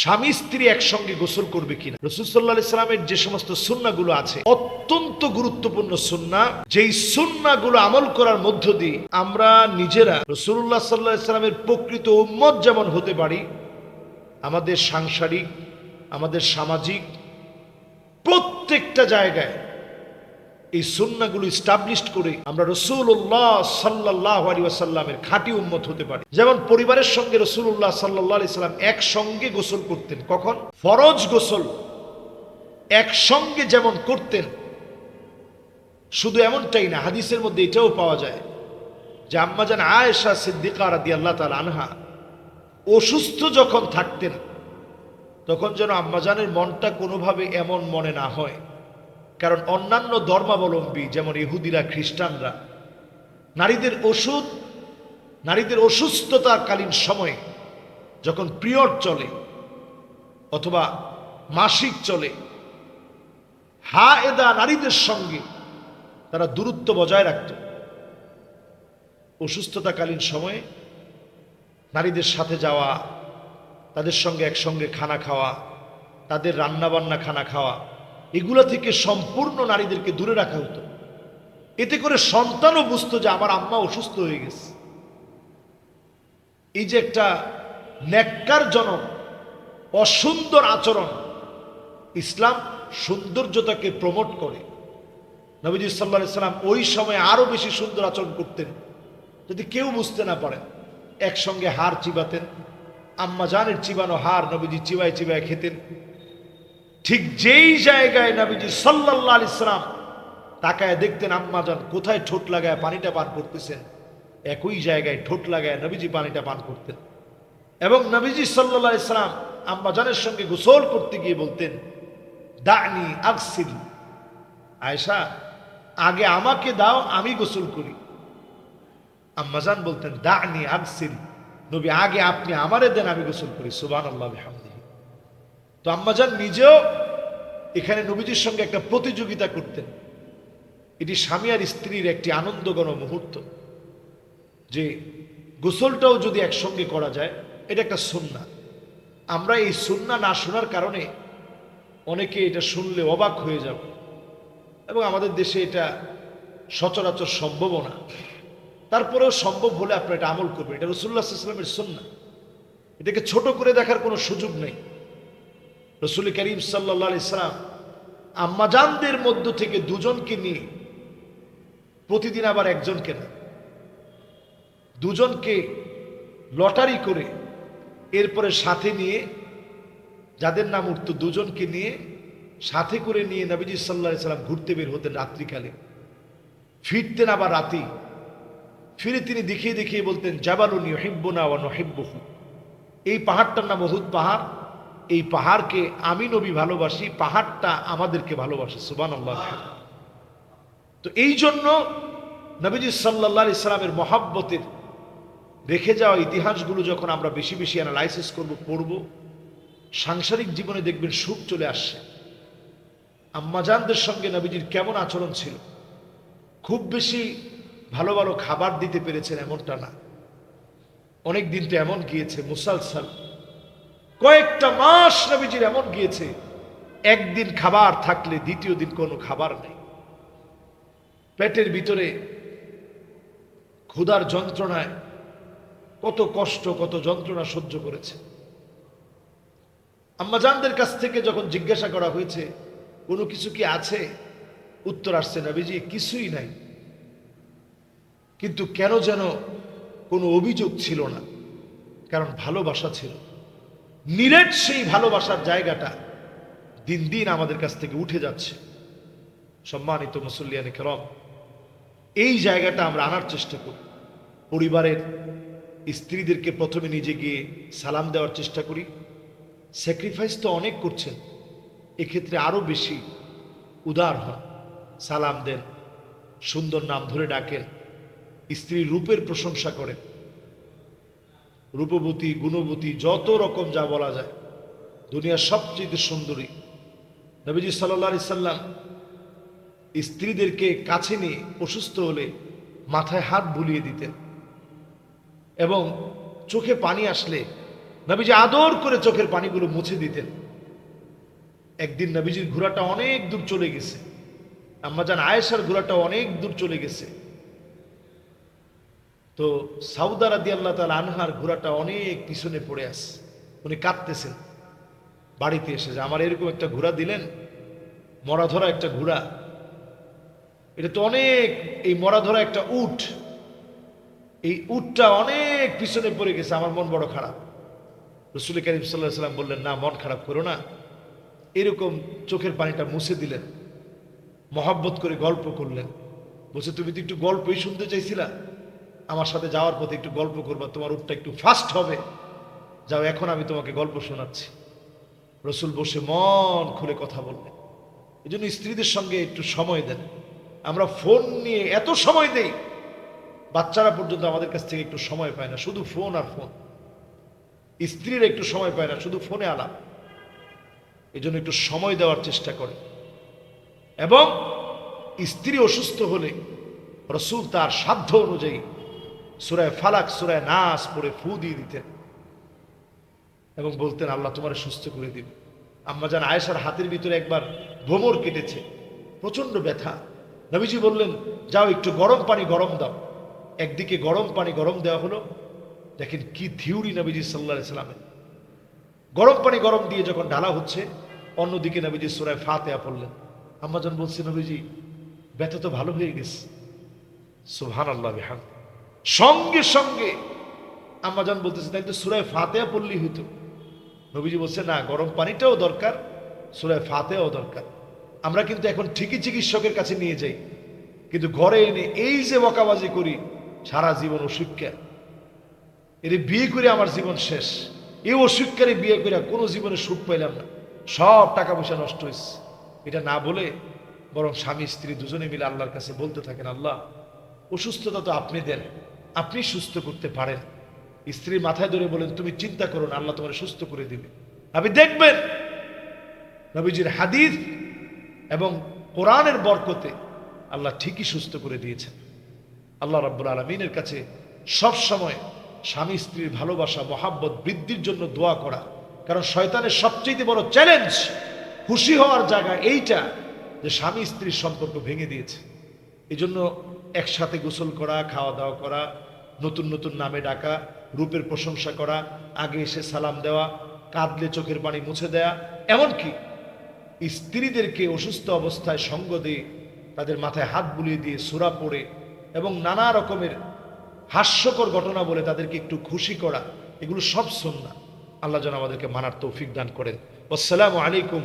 স্বামী স্ত্রী একসঙ্গে গোসল করবে কিনা? রসুল্লাহ ইসলামের যে সমস্ত সুন্নাগুলো আছে, অত্যন্ত গুরুত্বপূর্ণ সুন্না যেই সুন্নাগুলো আমল করার মধ্য দিয়ে আমরা নিজেরা রসুল্লাহ সাল্লাহ ইসলামের প্রকৃত উম্মত যেমন হতে পারি, আমাদের সাংসারিক, আমাদের সামাজিক প্রত্যেকটা জায়গায় এই সুন্নাগুলো স্টাবলিশ করে আমরা রসুল্লাহ সাল্লাহ আলী আসাল্লামের খাঁটি উম্মত হতে পারি। যেমন পরিবারের সঙ্গে রসুল্লাহ সাল্লাহ আলি সাল্লাম একসঙ্গে গোসল করতেন। কখন? ফরজ গোসল। একসঙ্গে যেমন করতেন। শুধু এমনটাই না, হাদিসের মধ্যে এটাও পাওয়া যায় যে আম্মাজান আয়েশা সিদ্দিকা রাদি আল্লাহ তাল আনহা অসুস্থ যখন থাকতেন, তখন যেন আম্মাজানের মনটা কোনোভাবে এমন মনে না হয়। কারণ অন্যান্য ধর্মাবলম্বী, যেমন ইহুদিরা, খ্রিস্টানরা, নারীদের ওষুধ, নারীদের অসুস্থতাকালীন সময়ে যখন পিরিয়ড চলে অথবা মাসিক চলে, হা এদা নারীদের সঙ্গে তারা দূরত্ব বজায় রাখত। অসুস্থতাকালীন সময়ে নারীদের সাথে যাওয়া, তাদের সঙ্গে একসঙ্গে খানা খাওয়া, তাদের রান্নাবান্না, খানা খাওয়া এগুলো থেকে সম্পূর্ণ নারীদেরকে দূরে রাখা হতো। এতে করে সন্তানও বুঝতো যে আমার আম্মা অসুস্থ হয়ে গেছে। এই যে একটা ন্যাক্কারজনক, অসুন্দর আচরণ, ইসলাম সৌন্দর্যতাকে প্রমোট করে। নবীজি সাল্লা সাল্লাম ওই সময় আরও বেশি সুন্দর আচরণ করতেন। যদি কেউ বুঝতে না পারেন একসঙ্গে হার চিবাতেন, আম্মা জানের চিবানো হার নবীজি চিবায় চিবায় খেতেন। ঠিক যেই জায়গায় নবীজি সাল্লাহ ইসলাম তাকায় দেখতেন আম্মা যান কোথায় ঠোঁট লাগায় পানিটা পান করতেছেন, একই জায়গায় ঠোঁট লাগায় নবীজি পানিটা পান করতেন। এবং নবীজি সাল্লাহ ইসলাম আম্মা জানের সঙ্গে গোসল করতে গিয়ে বলতেন, দানি আকসিল আয়সা আগে আমাকে দাও, আমি গোসল করি। আম্মাজান বলতেন, দানি আকসিল নবী, আগে আপনি আমারে দেন, আমি গোসল করি। সুবান আল্লাহ তো আম্মাজান নিজেও এখানে নবীজির সঙ্গে একটা প্রতিযোগিতা করতেন। এটি স্বামী আর স্ত্রীর একটি আনন্দগণ মুহূর্ত যে গোসলটাও যদি একসঙ্গে করা যায়, এটা একটা সুন্না আমরা এই সুন্না না শোনার কারণে অনেকে এটা শুনলে অবাক হয়ে যাবে এবং আমাদের দেশে এটা সচরাচর সম্ভবও না। তারপরেও সম্ভব হলে আপনারা এটা আমল করবেন। এটা রসুল্লাহ ইসলামের সুন্না এটাকে ছোট করে দেখার কোনো সুযোগ নেই। রসুল করিম সাল্লা ইসলাম আম্মাজানদের মধ্য থেকে দুজনকে নিয়ে, প্রতিদিন আবার একজনকে না, দুজনকে লটারি করে এরপরে সাথে নিয়ে, যাদের নাম উঠত দুজনকে নিয়ে সাথে করে নিয়ে নবীজি সাল্লাহ সাল্লাম ঘুরতে বের হতেন রাত্রিকালে। ফিরতেন আবার রাতেই ফিরে তিনি দেখিয়ে দেখিয়ে বলতেন, জাবালুনি হিব্বনা ও নহিব্বহু। এই পাহাড়টার নাম অহুদ পাহাড়। এই পাহাড়কে আমি নবী ভালোবাসি, পাহাড়টা আমাদেরকে ভালোবাসে সুবান আল্লাহ তো এই জন্য নবীজি সাল্লাহ ইসলামের মহাব্বতের রেখে যাওয়া ইতিহাসগুলো যখন আমরা বেশি বেশি অ্যানালাইসিস করব, পড়ব, সাংসারিক জীবনে দেখবেন সুখ চলে আসছে। আম্মাজানদের সঙ্গে নবীজির কেমন আচরণ ছিল? খুব বেশি ভালো ভালো খাবার দিতে পেরেছেন এমনটা না। অনেক দিন তো এমন গিয়েছে, মুসালসাল কয়েকটা মাস নবীজির এমন গিয়েছে, একদিন খাবার থাকলে দ্বিতীয় দিন কোনো খাবার নেই। পেটের ভিতরে ক্ষুধার যন্ত্রণায় কত কষ্ট, কত যন্ত্রণা সহ্য করেছে। আম্মাজানদের কাছ থেকে যখন জিজ্ঞাসা করা হয়েছে, কোনো কিছু কি আছে? উত্তর আসছে না নবীজি, কিছুই নাই। কিন্তু কেন যেন কোনো অভিযোগ ছিল না, কারণ ভালোবাসা ছিল। নিরেট সেই ভালোবাসার জায়গাটা দিন দিন আমাদের কাছ থেকে উঠে যাচ্ছে। সম্মানিত মুসল্লিয়ানে কেরম, এই জায়গাটা আমরা আনার চেষ্টা করি। পরিবারের স্ত্রীদেরকে প্রথমে নিজে গিয়ে সালাম দেওয়ার চেষ্টা করি। স্যাক্রিফাইস তো অনেক করছেন, এক্ষেত্রে আরও বেশি উদার হন, সালাম দেন, সুন্দর নাম ধরে ডাকেন, স্ত্রীর রূপের প্রশংসা করেন। রূপবতী, গুণবতী, যত রকম যা বলা যায়, দুনিয়ার সবচেয়ে সুন্দরী। নবীজি সাল্লা সাল্লাম স্ত্রীদেরকে কাছে নিয়ে অসুস্থ হলে মাথায় হাত বুলিয়ে দিতেন এবং চোখে পানি আসলে নবীজি আদর করে চোখের পানিগুলো মুছে দিতেন। একদিন নবীজির ঘোড়াটা অনেক দূর চলে গেছে। আম্মাজান আয়েশার ঘোড়াটা অনেক দূর চলে গেছে। তো সাউদার আদি আল্লাহ তালা আনহার ঘোড়াটা অনেক পিছনে পড়ে আস উনি কাঁদতেছেন। বাড়িতে এসে যে, আমার এরকম একটা ঘোড়া দিলেন মরা ধরা একটা ঘোড়া। এটা তো অনেক, এই মরা ধরা একটা উট। এই উটটা অনেক পিছনে পড়ে গেছে, আমার মন বড় খারাপ। রসুল করিম সাল্লাহ সাল্লাম বললেন, না, মন খারাপ করো না। এরকম চোখের পানিটা মুছে দিলেন, মহাব্বত করে গল্প করলেন। বলছে, তুমি তো একটু গল্পই শুনতে চাইছিলা। আমার সাথে যাওয়ার পথে একটু গল্প করবা, তোমার উঠটা একটু ফাস্ট হবে। যাও, এখন আমি তোমাকে গল্প শোনাচ্ছি। রসুল বসে মন খুলে কথা বললেন। এই জন্য স্ত্রীদের সঙ্গে একটু সময় দেন। আমরা ফোন নিয়ে এত সময় দেই, বাচ্চারা পর্যন্ত আমাদের কাছ থেকে একটু সময় পায় না, শুধু ফোন আর ফোন। স্ত্রীরা একটু সময় পায় না, শুধু ফোনে আলাপ। এই জন্য একটু সময় দেওয়ার চেষ্টা করে। এবং স্ত্রী অসুস্থ হলে রসুল তার সাধ্য অনুযায়ী সুরায় ফালাক সুরায় নাস পড়ে ফু দিয়ে দিতেন। এবং বলতেন, আল্লাহ তোমার সুস্থ করে দিবে। আম্মা জান আয়েশার হাতের ভিতরে একবার ভোমর কেটেছে প্রচণ্ড ব্যথা। নবীজি বললেন, যাও একটু গরম পানি গরম দাও। একদিকে গরম পানি গরম দেওয়া হলো, দেখেন কি থিউরি নবীজি সাল্লাহ সাল্লামের গরম পানি গরম দিয়ে যখন ঢালা হচ্ছে, অন্যদিকে নবীজি সুরায় ফাতেয়া পড়লেন। আম্মাজন বলছে, নবীজি, ব্যথা তো ভালো হয়ে গেছে। সুহান আল্লাহ বিহান সঙ্গে সঙ্গে আম্মাজান বলতেছে, তাই তো সুরায় ফাতেয়া পড়লেই হইতো। নবীজি বলছে, না, গরম পানিটাও দরকার সুরায় ফাতেও দরকার। আমরা কিন্তু এখন ঠিকই চিকিৎসকের কাছে নিয়ে যাই, কিন্তু ঘরে এনে এই যে বকাবাজি করি, সারা জীবন অসুখ্যা এর বিয়ে করে আমার জীবন শেষ। এই অসুখ্যারে বিয়ে করে কোনো জীবনে সুখ পাইলাম না। সব টাকা পয়সা নষ্ট হয়েছে এটা না বলে বরং স্বামী, স্ত্রী দুজনে মিলে আল্লাহর কাছে বলতে থাকেন, আল্লাহ অসুস্থতা তো আপনি দেন আপনি সুস্থ করতে পারেন। স্ত্রীর মাথায় ধরে বলেন, তুমি চিন্তা করো না, আল্লাহ তোমার সুস্থ করে দিবে। আপনি দেখবেন নবীজির হাদিস এবং কোরআনের বরকতে আল্লাহ ঠিকই সুস্থ করে দিয়েছেন। আল্লাহ রাব্বুল আলমিনের কাছে সব সময় স্বামী স্ত্রীর ভালোবাসা, মহাব্বত বৃদ্ধির জন্য দোয়া করা। কারণ শয়তানের সবচেয়ে বড় চ্যালেঞ্জ খুশি হওয়ার জায়গা এইটা যে স্বামী স্ত্রীর সম্পর্ক ভেঙে দিয়েছে। এই জন্য একসাথে গোসল করা খাওয়া দাওয়া করা, নতুন নতুন নামে ডাকা, রূপের প্রশংসা করা, আগে এসে সালাম দেওয়া, কাঁদলে চোখের পানি মুছে দেয়া, এমনকি স্ত্রীদেরকে অসুস্থ অবস্থায় সঙ্গ দিয়ে তাদের মাথায় হাত বুলিয়ে দিয়ে সুরা পড়ে এবং নানা রকমের হাস্যকর ঘটনা বলে তাদেরকে একটু খুশি করা, এগুলো সব সন্না আল্লাহ যেন আমাদেরকে মানার তৌফিক দান করেন। আসসালামু আলাইকুম।